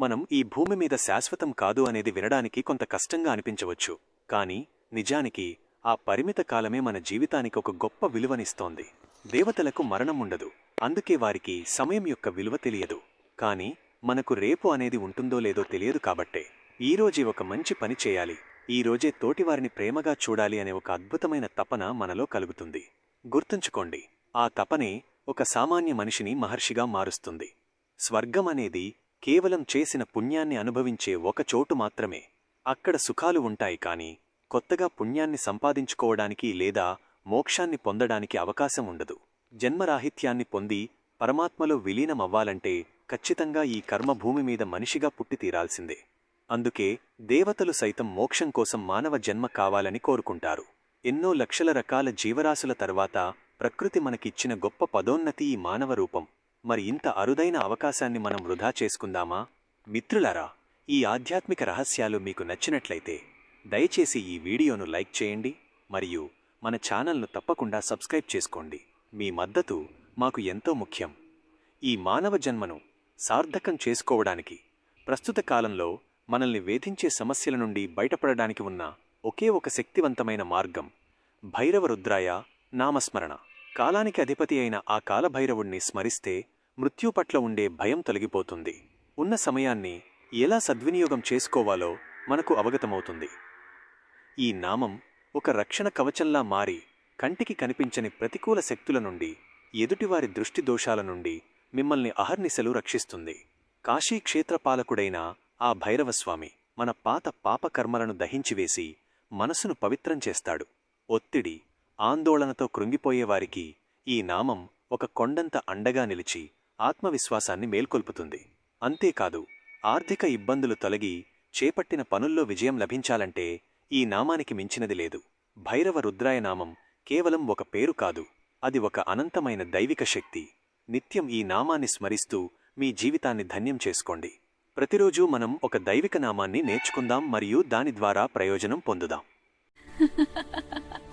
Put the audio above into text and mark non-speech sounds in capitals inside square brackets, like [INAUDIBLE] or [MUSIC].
మనం ఈ భూమి మీద శాశ్వతం కాదు అనేది వినడానికి కొంత కష్టంగా అనిపించవచ్చు. కాని నిజానికి ఆ పరిమిత కాలమే మన జీవితానికి ఒక గొప్ప విలువనిస్తోంది. దేవతలకు మరణం ఉండదు. అందుకే వారికి సమయం యొక్క విలువ తెలియదు. కాని మనకు రేపు అనేది ఉంటుందో లేదో తెలియదు కాబట్టే ఈరోజే ఒక మంచి పని చేయాలి. ఈ రోజే తోటివారిని ప్రేమగా చూడాలి అనే ఒక అద్భుతమైన తపన మనలో కలుగుతుంది. గుర్తుంచుకోండి ఆ తపనే ఒక సామాన్య మనిషిని మహర్షిగా మారుస్తుంది. స్వర్గం అనేది కేవలం చేసిన పుణ్యాన్ని అనుభవించే ఒక చోటు మాత్రమే. అక్కడ సుఖాలు ఉంటాయి కాని కొత్తగా పుణ్యాన్ని సంపాదించుకోవడానికి లేదా మోక్షాన్ని పొందడానికి అవకాశం ఉండదు. జన్మరాహిత్యాన్ని పొంది పరమాత్మలో విలీనమవ్వాలంటే ఖచ్చితంగా ఈ కర్మభూమి మీద మనిషిగా పుట్టి తీరాల్సిందే. అందుకే దేవతలు సైతం మోక్షం కోసం మానవ జన్మ కావాలని కోరుకుంటారు. ఎన్నో లక్షల రకాల జీవరాశుల తర్వాత ప్రకృతి మనకిచ్చిన గొప్ప పదోన్నతి ఈ మానవ రూపం. మరి ఇంత అరుదైన అవకాశాన్ని మనం వృధా చేసుకుందామా? మిత్రులారా ఈ ఆధ్యాత్మిక రహస్యాలు మీకు నచ్చినట్లయితే దయచేసి ఈ వీడియోను లైక్ చేయండి మరియు మన ఛానల్ను తప్పకుండా సబ్స్క్రైబ్ చేసుకోండి. మీ మద్దతు మాకు ఎంతో ముఖ్యం. ఈ మానవ జన్మను సార్థకం చేసుకోవడానికి ప్రస్తుత కాలంలో మనల్ని వేధించే సమస్యల నుండి బయటపడడానికి ఉన్న ఒకే ఒక శక్తివంతమైన మార్గం భైరవ రుద్రాయ నామస్మరణ. కాలానికి అధిపతి అయిన ఆ కాలభైరవుణ్ణి స్మరిస్తే మృత్యు పట్ల ఉండే భయం తొలగిపోతుంది. ఉన్న సమయాన్ని ఎలా సద్వినియోగం చేసుకోవాలో మనకు అవగతమవుతుంది. ఈ నామం ఒక రక్షణ కవచంలా మారి కంటికి కనిపించని ప్రతికూల శక్తుల నుండి ఎదుటివారి దృష్టి దోషాల నుండి మిమ్మల్ని అహర్నిశలు రక్షిస్తుంది. కాశీ క్షేత్రపాలకుడైన ఆ భైరవస్వామి మన పాత పాపకర్మలను దహించివేసి మనసును పవిత్రం చేస్తాడు. ఒత్తిడి ఆందోళనతో కృంగిపోయేవారికి ఈ నామం ఒక కొండంత అండగా నిలిచి ఆత్మవిశ్వాసాన్ని మేల్కొల్పుతుంది. అంతేకాదు ఆర్థిక ఇబ్బందులు తొలగి చేపట్టిన పనుల్లో విజయం లభించాలంటే ఈ నామానికి మించినది లేదు. భైరవ రుద్రాయ నామం కేవలం ఒక పేరు కాదు అది ఒక అనంతమైన దైవిక శక్తి. నిత్యం ఈ నామాన్ని స్మరిస్తూ మీ జీవితాన్ని ధన్యం చేసుకోండి. ప్రతిరోజూ మనం ఒక దైవిక నామాన్ని నేర్చుకుందాం మరియు దాని ద్వారా ప్రయోజనం పొందుదాం. [LAUGHS]